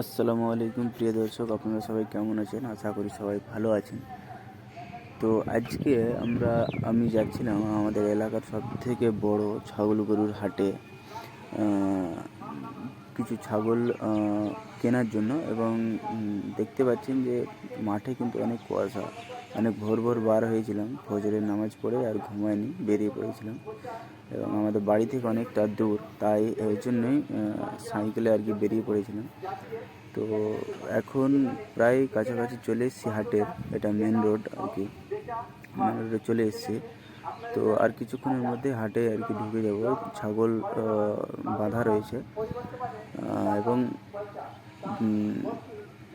আসসালামু আলাইকুম, প্রিয় দর্শক, আপনারা সবাই কেমন আছেন? আশা করি সবাই ভালো আছেন। তো আজকে আমরা, আমি যাচ্ছিলাম আমাদের এলাকার সব থেকে বড় ছাগল গরুর হাটে। কিছু ছাগল কেনার জন্য এবং দেখতে পাচ্ছেন যে মাঠে কিন্তু অনেক কুয়াশা। অনেক ভোর ভোর বার হয়েছিলাম, ফজরের নামাজ পড়ে আর ঘুমায়নি, বেরিয়ে পড়েছিলাম। এবং আমাদের বাড়ি থেকে অনেকটা দূর, তাই ওই জন্যই সাইকেলে আর কি বেরিয়ে পড়েছিলাম। তো এখন প্রায় কাছাকাছি চলে এসেছি হাটের, এটা মেন রোড আর কি। মেন রোডে চলে এসেছি। তো আর কিছুক্ষণের মধ্যে হাটে আর কি ঢুকে যাব। ছাগল বাঁধা রয়েছে। এবং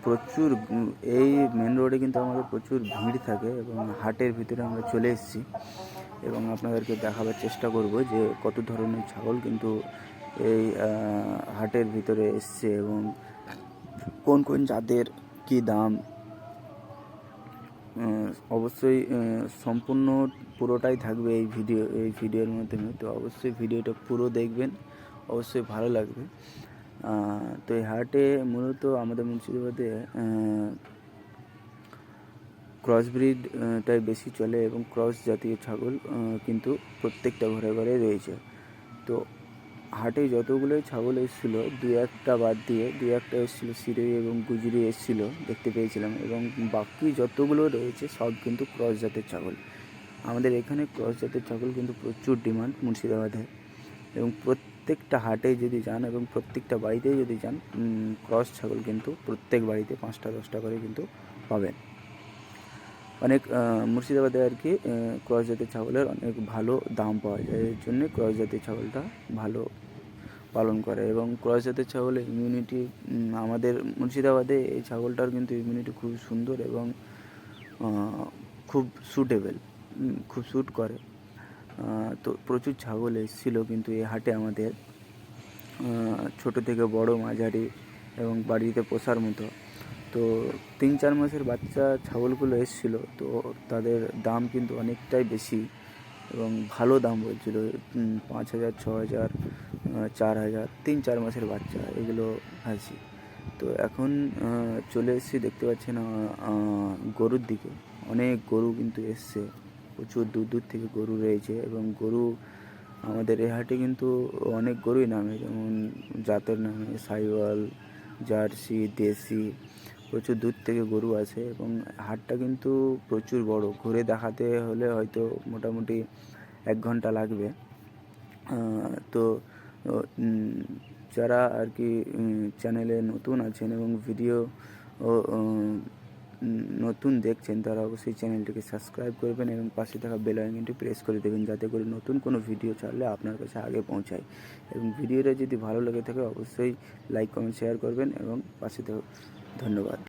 প্রচুর এই মেন রোডে কিন্তু আমাদের প্রচুর ভিড় থাকে এবং হাটের ভিতরে আমরা চলে এসেছি। এবং আপনাদেরকে দেখাবার চেষ্টা করব যে কত ধরনের ছাগল কিন্তু এই হাটের ভিতরে এসছে এবং কোন কোন জাতের কী দাম অবশ্যই সম্পূর্ণ পুরোটাই থাকবে এই ভিডিও, এই ভিডিওর মাধ্যমে তো অবশ্যই ভিডিওটা পুরো দেখবেন, অবশ্যই ভালো লাগবে। তো এই হাটে মূলত আমাদের মুর্শিদাবাদে ক্রস ব্রিডটাই বেশি চলে এবং ক্রস জাতীয় ছাগল কিন্তু প্রত্যেকটা ঘরে ঘরে রয়েছে। তো হাটে যতগুলোই ছাগল এসেছিল, দু একটা বাদ দিয়ে দু একটা এসেছিল সিরোই এবং গুজরি এসেছিল দেখতে পেয়েছিলাম এবং বাকি যতগুলো রয়েছে সব কিন্তু ক্রস জাতের ছাগল। আমাদের এখানে ক্রস জাতের ছাগল কিন্তু প্রচুর ডিমান্ড মুর্শিদাবাদে এবং প্রত্যেকটা হাটে যদি যান এবং প্রত্যেকটা বাড়িতে যদি যান ক্রস ছাগল কিন্তু প্রত্যেক বাড়িতে পাঁচটা, দশটা করে কিন্তু পাবেন। অনেক মুর্শিদাবাদে আর কি ক্রস জাতের ছাগলের অনেক ভালো দাম পাওয়া যায়। এর জন্যে ক্রস জাতের ছাগলটা ভালো পালন করে এবং ক্রস জাতের ছাগলের ইমিউনিটি আমাদের মুর্শিদাবাদে এই ছাগলটার কিন্তু ইমিউনিটি খুব সুন্দর এবং খুব সুটেবল খুব স্যুট করে। তো প্রচুর ছাগল এসেছিল কিন্তু এই হাটে আমাদের ছোট থেকে বড় মাঝারি এবং বাড়িতে পোষার মতো। তো তিন চার মাসের বাচ্চা ছাগলগুলো এসেছিল, তো তাদের দাম কিন্তু অনেকটাই বেশি এবং ভালো দাম বলছিল পাঁচ হাজার, ছ হাজার চার হাজার, তিন চার মাসের বাচ্চা এগুলো আছে। তো এখন চলে এসেছি দেখতে পাচ্ছেন গরুর দিকে। অনেক গরু কিন্তু এসছে, প্রচুর দূর দূর থেকে গরু রয়েছে এবং গরু আমাদের এই হাটে কিন্তু অনেক গরুই নামে, যেমন জাতের নামে সাইওয়াল, জার্সি, দেশি প্রচুর দূর থেকে গরু আসে এবং হাটটা কিন্তু প্রচুর বড়। ঘুরে দেখাতে হলে হয়তো মোটামুটি এক ঘণ্টা লাগবে। তো যারা আর কি চ্যানেলে নতুন আছেন এবং ভিডিও নতুন দেখছেন, তারা অবশ্যই চ্যানেলটিকে সাবস্ক্রাইব করবেন এবং পাশে থাকা বেল আইকনটি প্রেস করে দেবেন যাতে করে নতুন কোনো ভিডিও ছাড়লে আপনার কাছে আগে পৌঁছায়। এবং ভিডিওটা যদি ভালো লেগে থাকে, অবশ্যই লাইক, কমেন্ট, শেয়ার করবেন এবং পাশে থাকা ধন্যবাদ।